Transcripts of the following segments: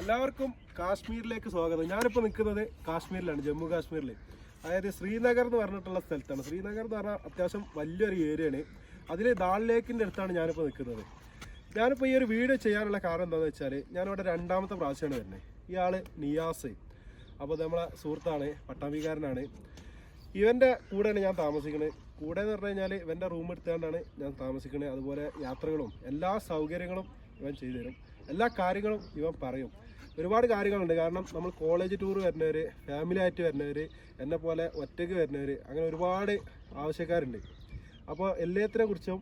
എല്ലാവർക്കും കാശ്മീരിലേക്ക് സ്വാഗതം. ഞാനിപ്പോൾ നിൽക്കുന്നത് കാശ്മീരിലാണ് ജമ്മു കാശ്മീരിൽ അതായത് ശ്രീനഗർ എന്ന് പറഞ്ഞിട്ടുള്ള സ്ഥലത്താണ്. ശ്രീനഗർ എന്ന് പറഞ്ഞാൽ അത്യാവശ്യം വലിയൊരു ഏരിയയാണ്. അതിൽ ദാൾ ലേക്കിന്റെ അടുത്താണ് ഞാനിപ്പോൾ നിൽക്കുന്നത്. ഞാനിപ്പോൾ ഈ ഒരു വീഡിയോ ചെയ്യാനുള്ള കാരണം എന്താണെന്ന് വെച്ചാൽ ഞാനിവിടെ രണ്ടാമത്തെ പ്രാവശ്യമാണ് വരുന്നത്. ഇയാൾ നിയാസ്. അപ്പോൾ നമ്മളെ സുഹൃത്താണ് പട്ടാമ്പിക്കാരനാണ്. ഇവന്റെ കൂടെയാണ് ഞാൻ താമസിക്കുന്നത്. കൂടെ എന്ന് പറഞ്ഞു കഴിഞ്ഞാൽ ഇവന്റെ റൂം എടുത്തുകൊണ്ടാണ് ഞാൻ താമസിക്കുന്നത്. അതുപോലെ യാത്രകളും എല്ലാ സൗകര്യങ്ങളും ഇവൻ ചെയ്തു തരും എല്ലാ കാര്യങ്ങളും ഇവൻ പറയും. ഒരുപാട് കാര്യങ്ങളുണ്ട്. കാരണം നമ്മൾ കോളേജ് ടൂർ വരുന്നവർ ഫാമിലി ആയിട്ട് വരുന്നവർ എന്നെ പോലെ ഒറ്റയ്ക്ക് വരുന്നവർ അങ്ങനെ ഒരുപാട് ആവശ്യക്കാരുണ്ട്. അപ്പോൾ എല്ലാത്തിനെ കുറിച്ചും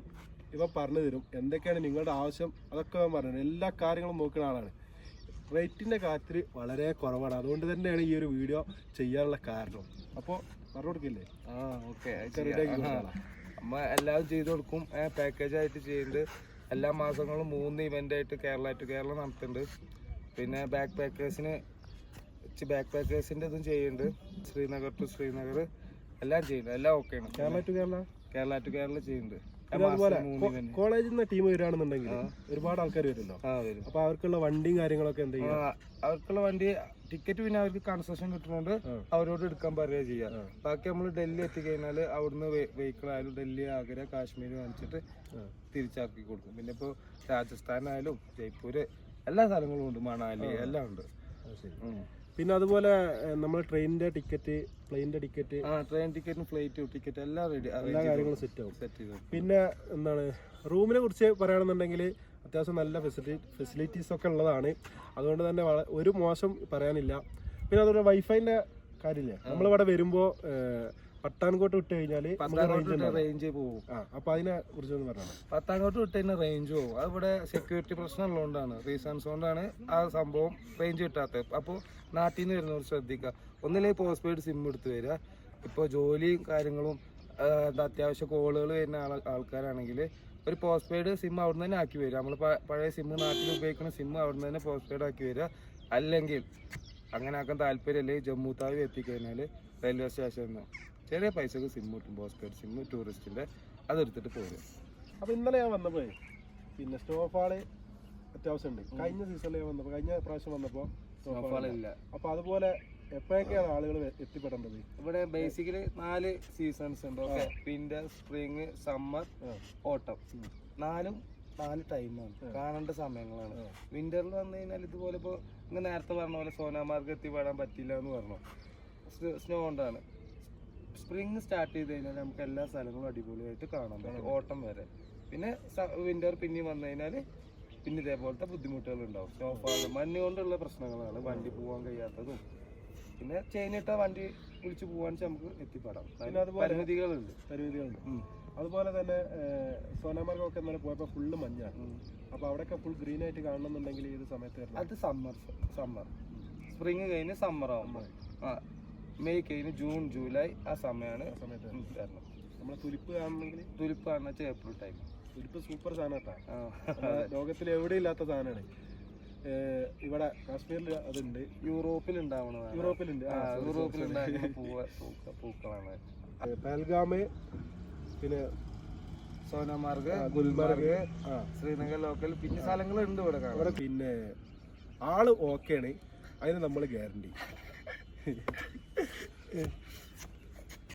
ഇവൻ പറഞ്ഞു തരും. എന്തൊക്കെയാണ് നിങ്ങളുടെ ആവശ്യം? അതൊക്കെ ഞാൻ പറഞ്ഞു എല്ലാ കാര്യങ്ങളും നോക്കുന്ന ആളാണ്. റേറ്റിന്റെ കാര്യത്തിൽ വളരെ കുറവാണ്. അതുകൊണ്ട് തന്നെയാണ് ഈ ഒരു വീഡിയോ ചെയ്യാനുള്ള കാരണം. അപ്പോൾ പറഞ്ഞു കൊടുക്കില്ലേ? ആ ഓക്കെ എല്ലാവരും നമ്മ എല്ലാം ചെയ്തു കൊടുക്കും. പാക്കേജ് ആയിട്ട് ചെയ്യുന്നുണ്ട്. എല്ലാ മാസങ്ങളും മൂന്ന് ഇവന്റ് ആയിട്ട് കേരള ടു കേരള നടത്തുന്നുണ്ട്. പിന്നെ ബാക്ക് പാക്കേഴ്സിന് ബാക്ക് പാക്കേഴ്സിന്റെ ഇതും ചെയ്യുന്നുണ്ട്. ശ്രീനഗർ ടു ശ്രീനഗർ എല്ലാം ചെയ്യുന്നുണ്ട്. എല്ലാം ഓക്കെയാണ് കേരള ടു കേരള? കേരള ടു കേരള ചെയ്യുന്നുണ്ട്. അതുപോലെ കോളേജിൽ നിന്ന് ടീം വരികയാണെന്നുണ്ടെങ്കിൽ ഒരുപാട് ആൾക്കാർ വരുമല്ലോ. ആ വരും. അപ്പൊ അവർക്കുള്ള വണ്ടിയും കാര്യങ്ങളൊക്കെ എന്ത് ചെയ്യും? അവർക്കുള്ള വണ്ടി ടിക്കറ്റ് പിന്നെ അവർക്ക് കൺസെഷൻ കിട്ടുന്നുണ്ട് അവരോട് എടുക്കാൻ പറയുക ചെയ്യാം. ബാക്കി നമ്മൾ ഡൽഹി എത്തിക്കഴിഞ്ഞാൽ അവിടുന്ന് വെഹിക്കിൾ ആയാലും ഡൽഹി ആഗ്ര കാശ്മീർ കാണിച്ചിട്ട് തിരിച്ചാക്കി കൊടുക്കും. പിന്നെ ഇപ്പോൾ രാജസ്ഥാനായാലും ജയ്പൂര് എല്ലാ സ്ഥലങ്ങളും ഉണ്ട് മണാലി എല്ലാം ഉണ്ട്. പിന്നെ അതുപോലെ നമ്മൾ ട്രെയിനിന്റെ ടിക്കറ്റ് പ്ലെയിനിന്റെ ടിക്കറ്റ് ആ ട്രെയിൻ ടിക്കറ്റും ഫ്ലൈറ്റ് ടിക്കറ്റ് എല്ലാം റെഡി എല്ലാ കാര്യങ്ങളും സെറ്റ് ആവും. സെറ്റ് ചെയ്തു പിന്നെ എന്താണ് റൂമിനെ കുറിച്ച് പറയുകയാണെന്നുണ്ടെങ്കിൽ അത്യാവശ്യം നല്ല ഫെസിലിറ്റി ഫെസിലിറ്റീസ് ഒക്കെ ഉള്ളതാണ്. അതുകൊണ്ട് തന്നെ ഒരു മോശം പറയാനില്ല. പിന്നെ അതുപോലെ വൈഫൈന്റെ കാര്യമില്ലേ? നമ്മളിവിടെ വരുമ്പോൾ പട്ടാൻകോട്ട് വിട്ട് കഴിഞ്ഞാൽ റേഞ്ച് പോകും. അപ്പൊ അതിനെ കുറിച്ചൊന്ന് പറഞ്ഞു? പത്താൻകോട്ട് വിട്ട് കഴിഞ്ഞാൽ റേഞ്ച് പോകും. അത് ഇവിടെ സെക്യൂരിറ്റി പ്രശ്നം ഉള്ളതുകൊണ്ടാണ് റീസൺസ് കൊണ്ടാണ് ആ സംഭവം റേഞ്ച് കിട്ടാത്തത്. അപ്പോൾ നാട്ടിൽ നിന്ന് വരുന്നവർ ശ്രദ്ധിക്കുക. ഒന്നില്ലെങ്കിൽ പോസ്റ്റ് പെയ്ഡ് സിം എടുത്ത് വരിക. ഇപ്പോൾ ജോലിയും കാര്യങ്ങളും അത്യാവശ്യ എന്താ അത്യാവശ്യം കോളുകൾ വരുന്ന ആൾ ആൾക്കാരാണെങ്കിൽ ഒരു പോസ്റ്റ് പെയ്ഡ് സിം അവിടെ നിന്ന് തന്നെ ആക്കി വരിക. നമ്മൾ പഴയ സിം നാട്ടിൽ ഉപയോഗിക്കുന്ന സിം അവിടെ നിന്ന് തന്നെ പോസ്റ്റ് പെയ്ഡ് ആക്കി വരിക. അല്ലെങ്കിൽ അങ്ങനെ ആക്കാൻ താല്പര്യമല്ലേ ജമ്മു താവി എത്തിക്കഴിഞ്ഞാൽ റെയിൽവേ സ്റ്റേഷനിൽ നിന്ന് ചെറിയ പൈസക്ക് സിം കിട്ടും പോസ്റ്റ് പെയ്ഡ് സിം ടൂറിസ്റ്റിന്റെ അതെടുത്തിട്ട് പോരും. അപ്പോൾ ഇന്നലെ ഞാൻ വന്നപ്പോൾ പിന്നെ സ്റ്റോഫാൾ അത്യാവശ്യം ഉണ്ട്. കഴിഞ്ഞ സീസണിൽ ഞാൻ വന്നപ്പോൾ കഴിഞ്ഞ പ്രാവശ്യം വന്നപ്പോൾ സ്റ്റോഫാളില്ല ഇല്ല. ഇല്ല. അപ്പൊ അതുപോലെ എപ്പോഴൊക്കെയാണ് ആളുകൾ എത്തിപ്പെടേണ്ടത്? ഇവിടെ ബേസിക്കലി നാല് സീസൺസ് ഉണ്ട്. ഓക്കെ വിന്റർ സ്പ്രിങ് സമ്മർ ഓട്ടം നാലും നാല് ടൈമാണ് കാണേണ്ട സമയങ്ങളാണ്. വിന്ററിൽ വന്നു കഴിഞ്ഞാൽ ഇതുപോലെ ഇപ്പോൾ ഇങ്ങനെ നേരത്തെ പറഞ്ഞ പോലെ സോനാമാർഗ് എത്തിപ്പെടാൻ പറ്റില്ല എന്ന് പറഞ്ഞു സ്നോ കൊണ്ടാണ്. സ്പ്രിങ് സ്റ്റാർട്ട് ചെയ്ത് കഴിഞ്ഞാൽ നമുക്ക് എല്ലാ സ്ഥലങ്ങളും അടിപൊളിയായിട്ട് കാണാൻ പറ്റും. ഓട്ടം വരെ. പിന്നെ വിന്റർ പിന്നെ വന്നു കഴിഞ്ഞാൽ പിന്നെ ഇതേപോലത്തെ ബുദ്ധിമുട്ടുകൾ ഉണ്ടാവും സ്നോഫാൾ മഞ്ഞ് കൊണ്ടുള്ള പ്രശ്നങ്ങളാണ്. വണ്ടി പോകാൻ കഴിയാത്തതും. പിന്നെ ചെയിനിട്ട വണ്ടി വിളിച്ച് പോകാൻ നമുക്ക് എത്തിപ്പെടാം. പിന്നെ അതുപോലെ- പരിമിതികളുണ്ട്. പരിമിതികളുണ്ട്. അതുപോലെ തന്നെ സോനാമാർഗമൊക്കെ ഇന്നലെ പോയപ്പോൾ ഫുള്ള് മഞ്ഞാണ്. അപ്പോൾ അപ്പൊ അവിടെയൊക്കെ ഫുൾ ഗ്രീൻ ആയിട്ട് കാണണമെന്നുണ്ടെങ്കിൽ ഏത് സമയത്ത് അത് സമ്മർ സമ്മർ സ്പ്രിങ് കഴിഞ്ഞ് സമ്മർ ആവുമ്പോൾ ആ മെയ് കഴിഞ്ഞ് ജൂൺ ജൂലൈ ആ സമയമാണ് നമ്മളെ തുലിപ്പ് കാണണമെങ്കിൽ തുലിപ്പ് കാണുന്ന വെച്ചാൽ ഏപ്രിൽ ടൈം തുലിപ്പ് സൂപ്പർ സാധനം കേട്ടാ. ലോകത്തിൽ എവിടെ ഇല്ലാത്ത സാധനമാണ് ഇവിടെ കാശ്മീരിൽ അതുണ്ട്. യൂറോപ്പിൽ ഉണ്ടാവണതാണ്. യൂറോപ്പിലുണ്ട് യൂറോപ്പിൽ ഉണ്ടാകുന്ന പൂക്കളാണ്. പഹൽഗാമ് പിന്നെ സോനമാർഗ് ഗുൽമർഗ് ശ്രീനഗർ ലോക്കൽ പിന്നെ സ്ഥലങ്ങളുണ്ട് ഇവിടെ ഇവിടെ പിന്നെ ആൾ ഓക്കെയാണ് അതിന് നമ്മൾ ഗ്യാരണ്ടി 对